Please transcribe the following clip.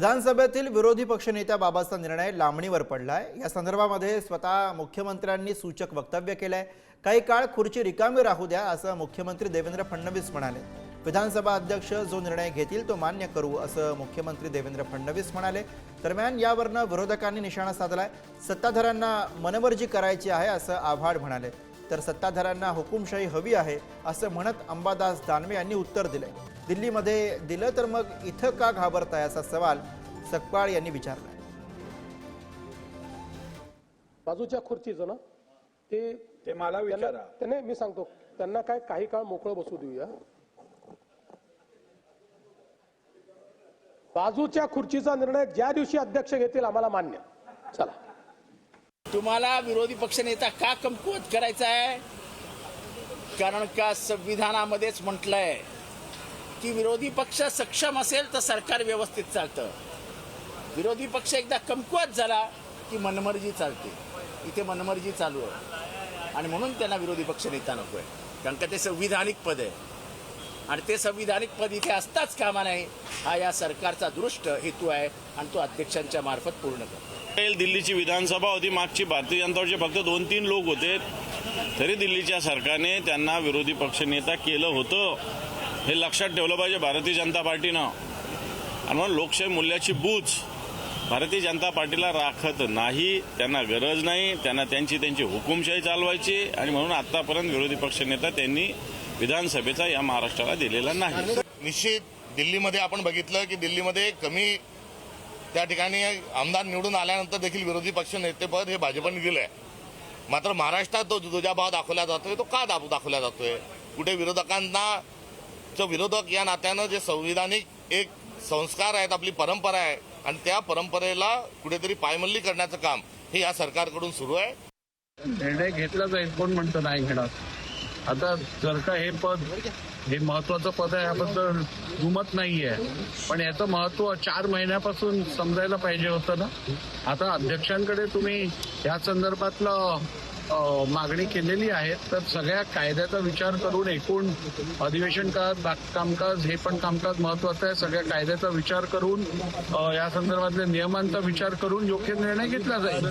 विधानसभेतील विरोधी पक्षनेत्याबाबतचा निर्णय लांबणीवर पडलाय. या संदर्भामध्ये स्वतः मुख्यमंत्र्यांनी सूचक वक्तव्य केलंय. काही काळ खुर्ची रिकामी राहू द्या असं मुख्यमंत्री देवेंद्र फडणवीस म्हणाले. विधानसभा अध्यक्ष जो निर्णय घेतील तो मान्य करू असं मुख्यमंत्री देवेंद्र फडणवीस म्हणाले. दरम्यान यावरनं विरोधकांनी निशाणा साधलाय. सत्ताधाऱ्यांना मनमर्जी करायची आहे असं आव्हाड म्हणाले. तर सत्ताधाऱ्यांना हुकुमशाही हवी आहे असं म्हणत अंबादास दानवे यांनी उत्तर दिलंय. दिल्लीमध्ये दिलं तर मग इथं का घाबरताय असा सवाल सकपाळ यांनी विचारलाय. बाजूच्या खुर्चीचं ना? ते ते मला विचारा. त्याने मी सांगतो. त्यांना काय काही काळ मोकळं बसू देऊया. बाजूच्या खुर्चीचा निर्णय ज्या दिवशी अध्यक्ष घेतील आम्हाला मान्य. चला. तुम्हाला विरोधी पक्षनेता का कमकुवत करायचा आहे कारण का संविधानामध्येच म्हटलंय की विरोधी पक्ष सक्षम असेल तर सरकार व्यवस्थित चालतं. विरोधी पक्ष एकदा कमकुवत झाला की मनमर्जी चालते. इथे मनमर्जी चालू आहे. आणि म्हणून त्यांना विरोधी पक्ष नेता नको आहे. कारण का ते संविधानिक पद आहे. आणि ते संविधानिक पद इथे असताच कामा नाही हा या सरकारचा दृष्ट हेतू आहे आणि तो अध्यक्षांच्या मार्फत पूर्ण करतो. दिल्लीची विधानसभा होती मागची भारतीय जनता पक्षाचे फक्त दोन तीन लोक होते. तरी दिल्लीच्या सरकारने त्यांना विरोधी पक्षनेता केलं होतं. हे लक्षात ठेवलं पाहिजे भारतीय जनता पार्टीनं. आणि म्हणून लोकशाही मूल्याची बूज भारतीय जनता पार्टीला राखत नाही त्यांना गरज नाही त्यांना त्यांची त्यांची हुकुमशाही चालवायची आणि म्हणून आतापर्यंत विरोधी पक्षनेता त्यांनी विधानसभेचा या महाराष्ट्राला दिलेला नाही. निश्चित दिल्लीमध्ये आपण बघितलं की दिल्लीमध्ये कमी त्या ठिकाणी आमदार निवडून आल्यानंतर देखील विरोधी पक्ष नेतेपद हे भाजपने दिलंय. मात्र महाराष्ट्रात तो दुजाभाव दाखवला जातोय तो का दाब दाखवला जातोय? कुठे विरोधकांना जो विरोधक या नात्यानं जे संविधानिक एक संस्कार आहेत आपली परंपरा आहे आणि त्या परंपरेला कुठेतरी पायमल्ली करण्याचं काम हे या सरकारकडून सुरू आहे. निर्णय घेतला जाईल कोण म्हणतं नाही घेणार. आता जर का हे पद हे महत्वाचं पद आहे याबद्दल दुमत नाहीये. पण याचं महत्त्व चार महिन्यापासून समजायला पाहिजे होतं ना? आता अध्यक्षांकडे तुम्ही या संदर्भातलं मागणी केलेली आहे तर सगळ्या कायद्याचा विचार करून एकूण अधिवेशन काळात कामकाज हे पण कामकाज महत्वाचं आहे. सगळ्या कायद्याचा विचार करून या संदर्भातल्या नियमांचा विचार करून योग्य निर्णय घेतला जाईल.